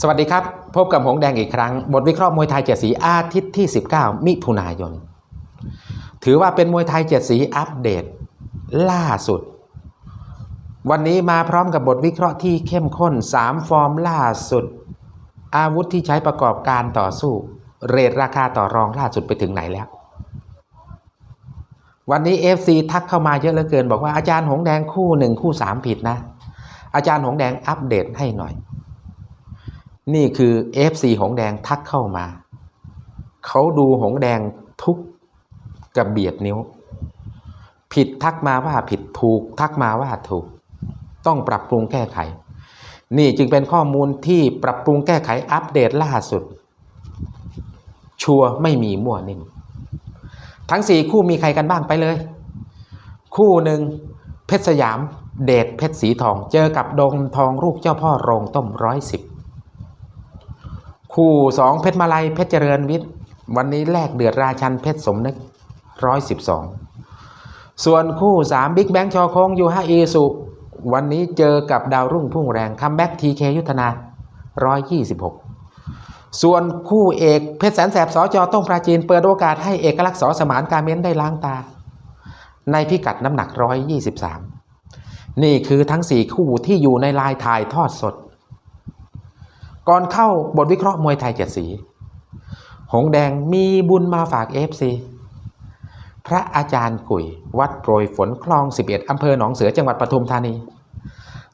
สวัสดีครับ พบกับหงแดงอีกครั้ง บทวิเคราะห์มวยไทยเจ็ดสีอาทิตย์ที่ 19 มิถุนายน ถือว่าเป็นมวยไทยเจ็ดสีอัปเดต ล่าสุด วันนี้มาพร้อมกับบทวิเคราะห์ที่เข้มข้น 3 ฟอร์มล่าสุด อาวุธที่ใช้ประกอบการต่อสู้ เรทราคาต่อรองล่าสุดไปถึงไหนแล้ว วันนี้ FC ทักเข้ามาเยอะเหลือเกิน บอกว่าอาจารย์หงแดงคู่หนึ่งคู่สามผิดนะ อาจารย์หงแดงอัปเดตให้หน่อย นี่คือ FC หงแดงทักเข้ามา เขาดูหงแดงทุกกระเบียดนิ้ว ผิดทักมาว่าผิดถูก ทักมาว่าถูก ต้องปรับปรุงแก้ไข นี่จึงเป็นข้อมูลที่ปรับปรุงแก้ไขอัปเดตล่าสุด ชัวร์ไม่มีมั่วนิ่มทั้ง4คู่มีใครกันบ้างไปเลย คู่หนึ่งเพชรสยาม เดชเพชรสีทอง เจอกับดงทองลูกเจ้าพ่อโรงต้มร้อยสิบ คู่สองเพชรมาลัยเพชรเจริญวิทย์วันนี้แลกเดือดราชันเพชรสมนึกร้อยสิบสองส่วนคู่สามบิ๊กแบงค์ชอคงยูฮาอีสุวันนี้เจอกับดาวรุ่งพุ่งแรงคัมแบ็กทีเคยุทธนาร้อยยี่สิบหกส่วนคู่เอกเพชรแสนแสบสจอต้งปราจีนเปิดโอกาสให้เอกลักษณ์สอสมานการเม้นได้ล้างตา ในพิกัดน้ำหนัก123นี่คือทั้ง4คู่ที่อยู่ในลายถ่ายทอดสด ก่อนเข้าบทวิเคราะห์มวยไทยเจ็ดสี หงแดงมีบุญมาฝากเอฟซีพระอาจารย์กุยวัดโปรยฝนคลอง 11 อำเภอหนองเสือจังหวัดปทุมธานี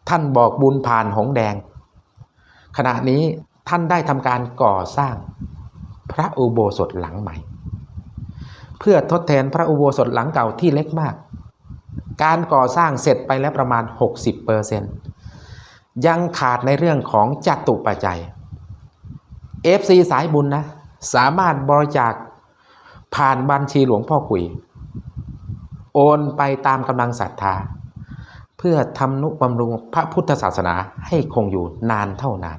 ท่านบอกบุญผ่านหงแดง ขณะนี้ท่านได้ทำการก่อสร้างพระอุโบสถหลังใหม่ เพื่อทดแทนพระอุโบสถหลังเก่าที่เล็กมาก การก่อสร้างเสร็จไปแล้วประมาณ 60% ยังขาดในเรื่องของจัตุปัจจัย FC สายบุญนะ สามารถบริจาคผ่านบัญชีหลวงพ่อคุย โอนไปตามกำลังศรัทธา เพื่อทำนุบำรุงพระพุทธศาสนาให้คงอยู่นานเท่านาน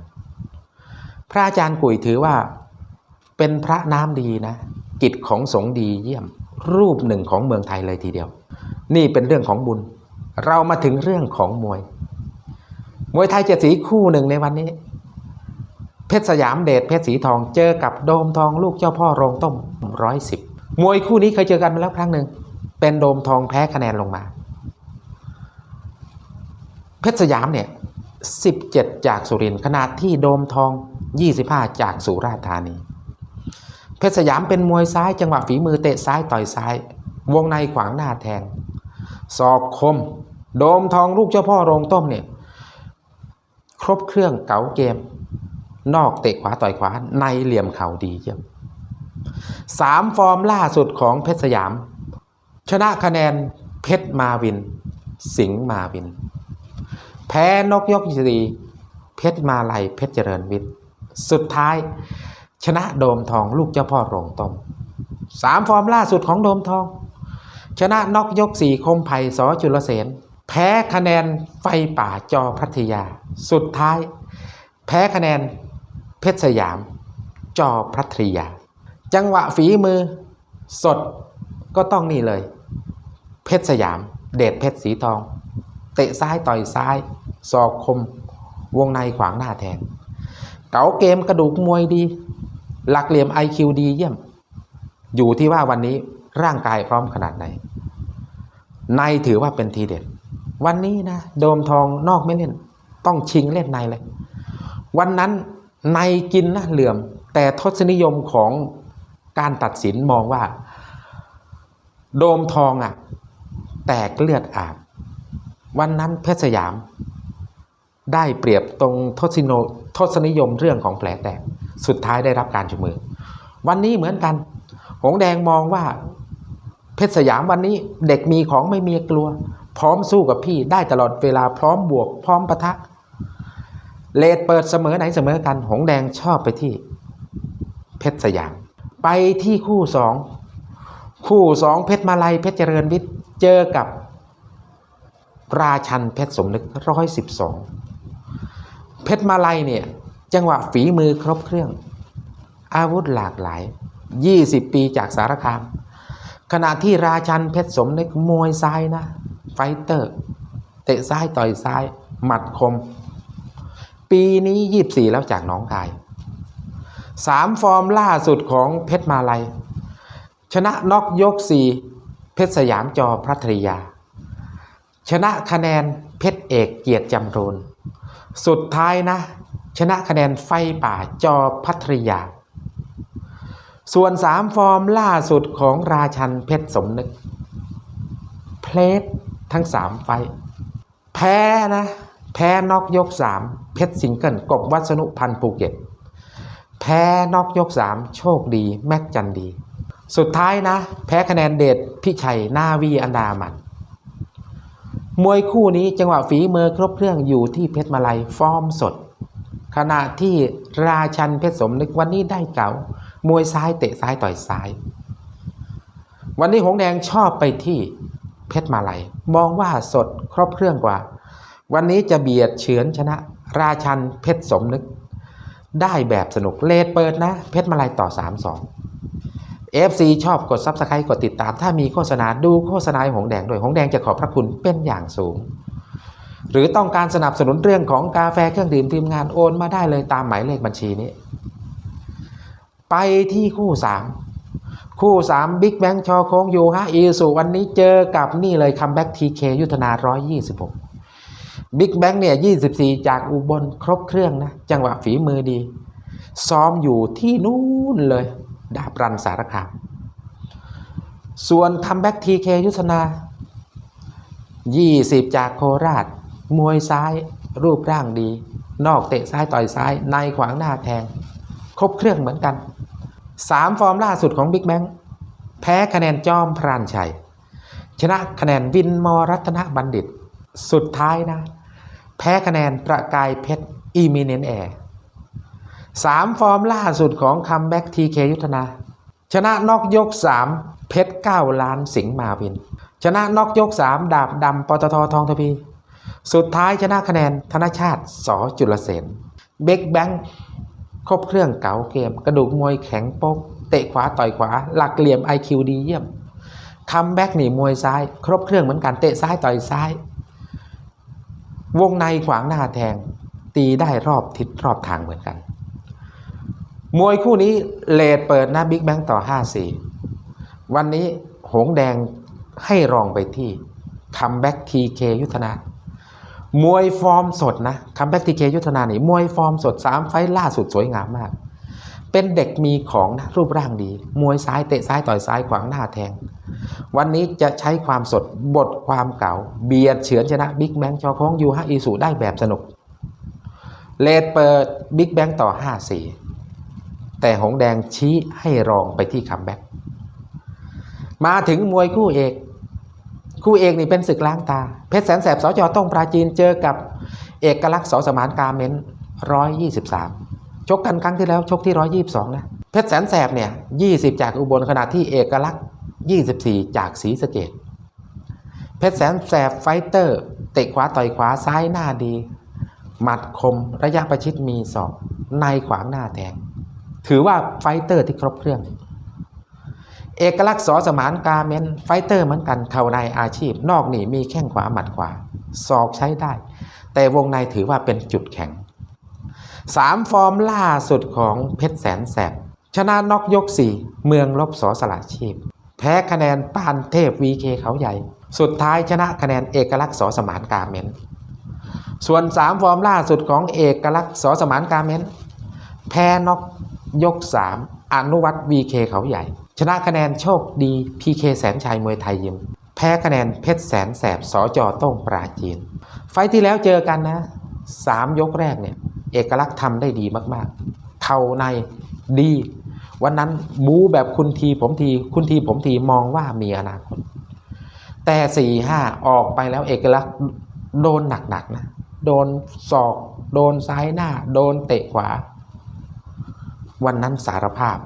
พระอาจารย์กุยถือว่าเป็นพระน้ำดีนะ กิจของสงฆ์ดีเยี่ยมรูปหนึ่งของเมืองไทยเลยทีเดียว นี่เป็นเรื่องของบุญ เรามาถึงเรื่องของมวย มวยไทยเจ็ดสีคู่หนึ่งในวันนี้ เพชรสยามเดชเพชรสีทองเจอกับโดมทองลูกเจ้าพ่อโรงต้มร้อยสิบมวยคู่นี้เคยเจอกันมาแล้วครั้งหนึ่งเป็นโดมทองแพ้คะแนนลงมา เพชรสยามเนี่ย17จากสุรินทร์ขนาดที่โดมทอง25จากสุราษฎร์ธานี เพชรสยามเป็นมวยซ้ายจังหวะฝีมือเตะซ้ายต่อยซ้าย วงในขวางหน้าแทงศอกคม โดมทองลูกเจ้าพ่อโรงต้มเนี่ย ครบเครื่องเก๋าเกม นอกเตะขวาต่อยขวาในเหลี่ยมเข่าดีเยี่ยมสามฟอร์มล่าสุดของเพชรสยาม ชนะคะแนนเพชรมาวิน สิงห์มาวิน แพ้นกยกสีเพชรมาลัยเพชรเจริญวิทย์สุดท้าย ชนะโดมทองลูกเจ้าพ่อโรงต้มสามฟอร์มล่าสุดของโดมทอง ชนะนอกยกสี่คมไผ่สอจุลเสน แพ้คะแนนไฟป่าจอพัทยา สุดท้าย แพ้คะแนนเพชรสยาม จอพัทยา จังหวะฝีมือสดก็ต้องนี่เลย เพชรสยาม เดชเพชรสีทอง เตะซ้ายต่อยซ้ายศอกคม วงในขวางหน้าแทงเก๋าเกมกระดูกมวยดี หลักเหลี่ยม IQ ดีเยี่ยม อยู่ที่ว่าวันนี้ร่างกายพร้อมขนาดไหนในถือว่าเป็นทีเด็ด วันนี้นะโดมทองนอกไม่เล่น ต้องชิงเล่นในเลย วันนั้นในกินนะเหลื่อม แต่ทศนิยมของการตัดสินมองว่า โดมทองอะ แตกเลือดอาบ วันนั้นเพชรสยาม ได้เปรียบตรงทศนิโนทศนิยมเรื่องของแผลแตก สุดท้ายได้รับการจุมือ วันนี้เหมือนกัน หงแดงมองว่า เพชรสยามวันนี้เด็กมีของไม่มีกลัว พร้อมสู้กับพี่ได้ตลอดเวลาพร้อมบวก พร้อมปะทะ เลดเปิดเสมอไหนเสมอกันหงแดงชอบไปที่ เพชรสยาม ไปที่คู่สองคู่สองเพชรมาลัยเพชรเจริญวิทย์เจอกับ ราชันเพชรสมนึกร้อยสิบสองเพชรมาลัยเนี่ยจังหวะฝีมือครบเครื่อง อาวุธหลากหลาย 20 ปีจากสารคาม ขณะที่ราชันเพชรสมนึกมวยซ้ายนะ ไฟเตอร์ เตะซ้ายต่อยซ้าย หมัดคม ปีนี้24แล้วจากน้องคายสามฟอร์มล่าสุดของเพชรมาลัย ชนะน็อกยก4เพชรสยามจอพัทยา ชนะคะแนนเพชรเอกเกียรติจำรูนสุดท้ายนะ ชนะคะแนนไฟป่าจอพัทยา ส่วนสามฟอร์มล่าสุดของราชันเพชรสมนึก เพลท ทั้งสามไฟ แพ้นะ แพ้นอกยกสามเพชรสิงเกิลกบวัสนุพันธ์ภูเก็ต แพ้นอกยกสามโชคดีแม็กจันดี สุดท้ายนะ แพ้คะแนนเดชพิชัยหน้าวีอันดามัน มวยคู่นี้จังหวะฝีมือครบเครื่องอยู่ที่เพชรมาลัยฟอร์มสด ขณะที่ราชันเพชรสมนึกวันนี้ได้เก๋ามวยซ้ายเตะซ้ายต่อยซ้าย วันนี้หงแดงชอบไปที่ เพชรมาลัย มองว่าสดครบเครื่องกว่า วันนี้จะเบียดเฉือนชนะ ราชันเพชรสมนึก ได้แบบสนุกเลดเปิดนะ เพชรมาลัยต่อ 3 2 FC ชอบกด Subscribe กดติดตาม ถ้ามีโฆษณาดูโฆษณาให้หงแดงด้วยหงแดงจะขอบพระคุณเป็นอย่างสูง หรือต้องการสนับสนุนเรื่องของกาแฟเครื่องดื่มทีมงานโอนมาได้เลยตามหมายเลขบัญชีนี้ ไปที่คู่3 คู่3บิ๊กแบงชอโค้งยูฮะอีสุวันนี้เจอกับนี่เลยคัมแบ็กทีเคยุทธนา 126บิ๊กแบงเนี่ย 24 จากอุบลครบเครื่องนะ จังหวะฝีมือดี ซ้อมอยู่ที่นู่นเลย ดาบรันสารคาม ส่วนคัมแบ็กทีเคยุทธนา 20 จากโคราช มวยซ้ายรูปร่างดี นอกเตะซ้ายต่อยซ้ายในขวางหน้าแทง ครบเครื่องเหมือนกัน 3ฟอร์มล่าสุดของบิ๊กแบงแพ้คะแนนจอมพรานชัย ชนะคะแนนวินมอรัตนบัณฑิต สุดท้ายนะ แพ้คะแนนประกายเพชรอีมิเนนแอร์สามฟอร์มล่าสุดของคัมแบ็กทีเคยุทธนา ชนะนอกยก3เพชร9ล้านสิงห์มาวิน ชนะนอกยก3ดาบดำปตททองทพี สุดท้ายชนะคะแนนธนชาติสอจุลเสนเบกแบงค์ ครบเครื่องเก๋าเกม กระดูกมวยแข็งโป๊กเตะขวาต่อยขวา หลักเหลี่ยม IQ ดีเยี่ยมคัมแบ็กหนีมวยซ้าย ครบเครื่องเหมือนกันเตะซ้ายต่อยซ้าย วงในขวางหน้าแทง ตีได้รอบทิศรอบทางเหมือนกัน มวยคู่นี้เลดเปิดนะบิ๊กแบงต่อ 5-4 วันนี้หงแดงให้รองไปที่คัมแบ็กทีเคยุทธนา มวยฟอร์มสดนะคัมแบ็กทีเคยุทธนานี่มวยฟอร์มสด 3 ไฟล่าสุดสวยงามมาก เป็นเด็กมีของนะรูปร่างดี มวยซ้ายเตะซ้ายต่อยซ้ายขวางหน้าแทง วันนี้จะใช้ความสดบทความเก่า เบียดเฉือนชนะบิ๊กแบงชอค้งยูฮะอีสูได้แบบสนุก เลดเปิดบิ๊กแบงต่อ 5-4 แต่หงแดงชี้ให้รองไปที่คัมแบ็กมาถึงมวยคู่เอก คู่เอกนี่เป็นศึกล้างตา เพชรแสนแสบสจต้องปราจีนเจอกับเอกลักษณ์สอสมานกาเมนร้อยยี่สิบสามชกกันครั้งที่แล้วชกที่ร้อยยี่สิบสองนะเพชรแสนแสบเนี่ยยี่สิบจากอุบลขณะที่เอกลักษณ์ยี่สิบสี่จากศรีสะเกดเพชรแสนแสบไฟเตอร์เตะขวาต่อยขวาซ้ายหน้าดี หมัดคมระยะประชิดมีศอกในขวางหน้าแทงถือว่าไฟเตอร์ที่ครบเครื่อง เอกลักษณ์สอสมานกาเมนไฟเตอร์เหมือนกันเข่าในอาชีพ นอกนี่มีแข้งขวาหมัดขวาศอกใช้ได้ แต่วงในถือว่าเป็นจุดแข็งสามฟอร์มล่าสุดของเพชรแสนแสบชนะนอกยก4เมืองลบสอสละชีพ แพ้คะแนนปานเทพวีเคเขาใหญ่ สุดท้ายชนะคะแนนเอกลักษณ์สอสมานกาเมนส่วน 3 ฟอร์มล่าสุดของเอกลักษณ์สอสมานกาเมนแพ้นอกยก 3 อนุวัตวีเคเขาใหญ่ ชนะคะแนนโชคดีพีเคแสนชัยมวยไทยยิม แพ้คะแนนเพชรแสนแสบสอจอต้งปราจีน ไฟที่แล้วเจอกันนะสามยกแรกเนี่ยเอกลักษณ์ทำได้ดีมากๆ เข่าในดี วันนั้นบูแบบคุณทีผมทีคุณทีผมทีมองว่ามีอนาคต แต่สี่ห้าออกไปแล้วเอกลักษณ์โดนหนักๆนะโดนศอก โดนซ้ายหน้า โดนเตะขวา วันนั้นสารภาพ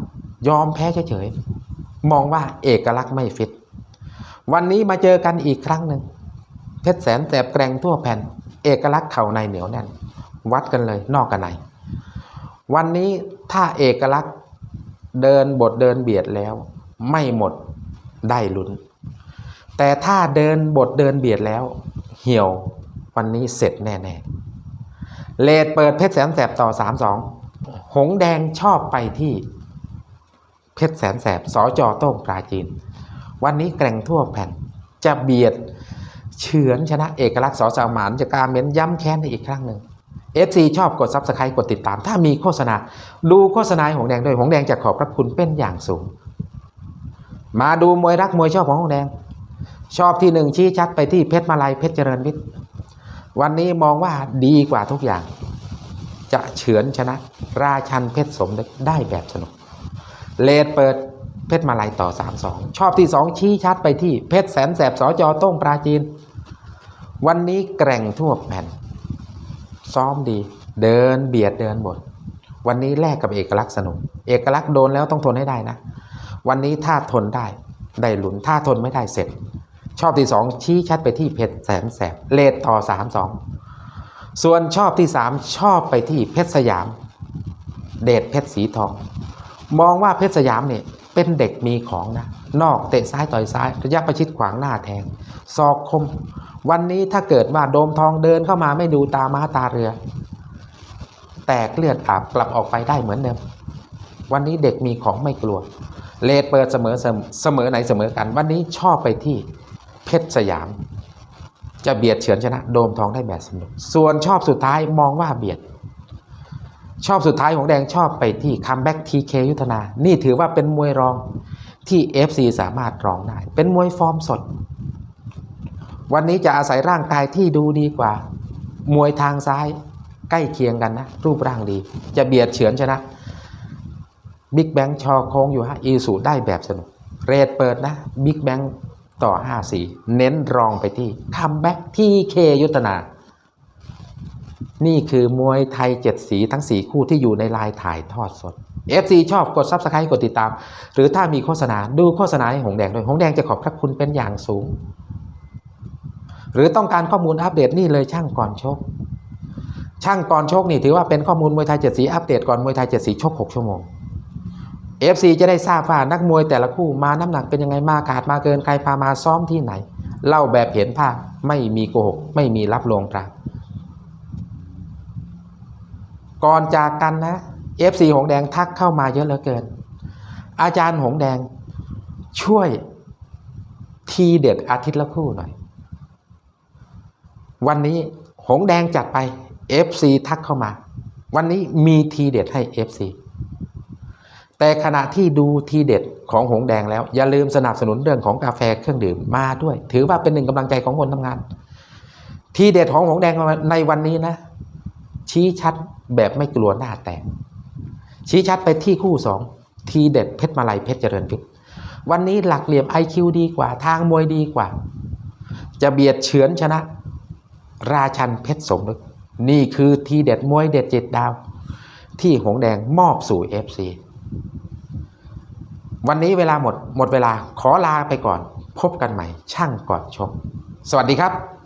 ยอมแพ้เฉยๆมองว่าเอกลักษณ์ไม่ฟิต วันนี้มาเจอกันอีกครั้งหนึ่งเพชรแสนแสบแกร่งทั่วแผ่น เอกลักษณ์เข่าในเหนียวแน่น วัดกันเลยนอกกันในวันนี้ถ้าเอกลักษณ์เดินบทเดินเบียดแล้ว ไม่หมดได้ลุ้น แต่ถ้าเดินบทเดินเบียดแล้ว เหี่ยววันนี้เสร็จแน่เลดเปิดเพชรแสนแสบต่อสามสองหงแดงชอบไปที่ เพชรแสนแสบสอจอโต้งปราจีน วันนี้แกร่งทั่วแผ่นจะเบียดเฉือนชนะเอกลักษณ์สอสามานจะการเม้นย้ำแค้นให้อีกครั้งหนึ่ง FC ชอบกด Subscribe กดติดตาม ถ้ามีโฆษณา ดูโฆษณาหงแดงด้วยหงแดงจะขอบพระคุณเป็นอย่างสูง มาดูมวยรักมวยชอบของหงแดง ชอบที่หนึ่งชี้ชัดไปที่เพชรมาลัยเพชรเจริญวิทย์วันนี้มองว่าดีกว่าทุกอย่าง จะเฉือนชนะ ราชันเพชรสมได้แบบสนุก เลดเปิดเพชรมาลัยต่อ 3-2 ชอบที่ 2 ชี้ชัดไปที่เพชรแสนแสบสอจอต้งปราจีน วันนี้แกร่งทั่วแผ่น ซ้อมดี เดินเบียดเดินบท วันนี้แลกกับเอกลักษณ์สนุก เอกลักษณ์โดนแล้วต้องทนให้ได้นะ วันนี้ถ้าทนได้ ได้หลุนถ้าทนไม่ได้เสร็จ ชอบที่สองชี้ชัดไปที่เพชรแสนแสบเลดต่อสามสองส่วนชอบที่สามชอบไปที่เพชรสยาม เดชเพชรสีทอง มองว่าเพชรสยามเนี่ยเป็นเด็กมีของนะ นอกเตะซ้ายต่อยซ้ายระยะประชิดขวางหน้าแทงศอกคม วันนี้ถ้าเกิดว่าโดมทองเดินเข้ามาไม่ดูตาม้าตาเรือ แตกเลือดอาบกลับออกไปได้เหมือนเดิม วันนี้เด็กมีของไม่กลัว เลดเปิดเสมอเสมอไหนเสมอกัน วันนี้ชอบไปที่เพชรสยาม จะเบียดเฉือนชนะ โดมทองได้แบบสนุก ส่วนชอบสุดท้ายมองว่าเบียด ชอบสุดท้ายของแดงชอบไปที่คัมแบ็กทีเคยุทธนา นี่ถือว่าเป็นมวยรองที่ FC สามารถรองได้ เป็นมวยฟอร์มสด วันนี้จะอาศัยร่างกายที่ดูดีกว่า มวยทางซ้ายใกล้เคียงกันนะ รูปร่างดี จะเบียดเฉือนชนะบิ๊กแบงชอโค้งอยู่ฮะอีสูได้แบบสนุก เรทเปิดนะบิ๊กแบงต่อ5สีเน้นรองไปที่คัมแบ็กที่เคยุทธนา นี่คือมวยไทย7สีทั้ง4คู่ที่อยู่ในลายถ่ายทอดสด FC ชอบกด Subscribe กดติดตาม หรือถ้ามีโฆษณาดูโฆษณาให้หงแดงด้วยหงแดงจะขอบพระคุณเป็นอย่างสูง หรือต้องการข้อมูลอัปเดตนี่เลยช่างก่อนชก ช่างก่อนชกนี่ถือว่าเป็นข้อมูลมวยไทย7สีอัปเดตก่อนมวยไทย7สีชก6ชั่วโมง FC จะได้ทราบว่านักมวยแต่ละคู่มาน้ำหนักเป็นยังไงมาขาดมาเกินใครพามาซ้อมที่ไหน เล่าแบบเห็นภาพไม่มีโกหกไม่มีรับลวงตรา ก่อนจากกันนะ FC หงแดงทักเข้ามาเยอะเหลือเกิน อาจารย์หงแดงช่วยทีเด็ดอาทิตย์ละคู่หน่อย วันนี้หงแดงจัดไป FC ทักเข้ามา วันนี้มีทีเด็ดให้ FC แต่ขณะที่ดูทีเด็ดของหงแดงแล้ว อย่าลืมสนับสนุนเรื่องของกาแฟเครื่องดื่มมาด้วย ถือว่าเป็นหนึ่งกำลังใจของคนทำงาน ทีเด็ดของหงแดงในวันนี้นะ ชี้ชัดแบบไม่กลัวหน้าแตก ชี้ชัดไปที่คู่สองทีเด็ดเพชรมาลัยเพชรเจริญวิทย์วันนี้หลักเหลี่ยม IQ ดีกว่าทางมวยดีกว่า จะเบียดเฉือนชนะ ราชันเพชรสมนึกนี่คือทีเด็ดมวยเด็ดเจ็ดดาว ที่หงแดงมอบสู่ FC วันนี้เวลาหมดหมดเวลาขอลาไปก่อน พบกันใหม่ช่างก่อนชม สวัสดีครับ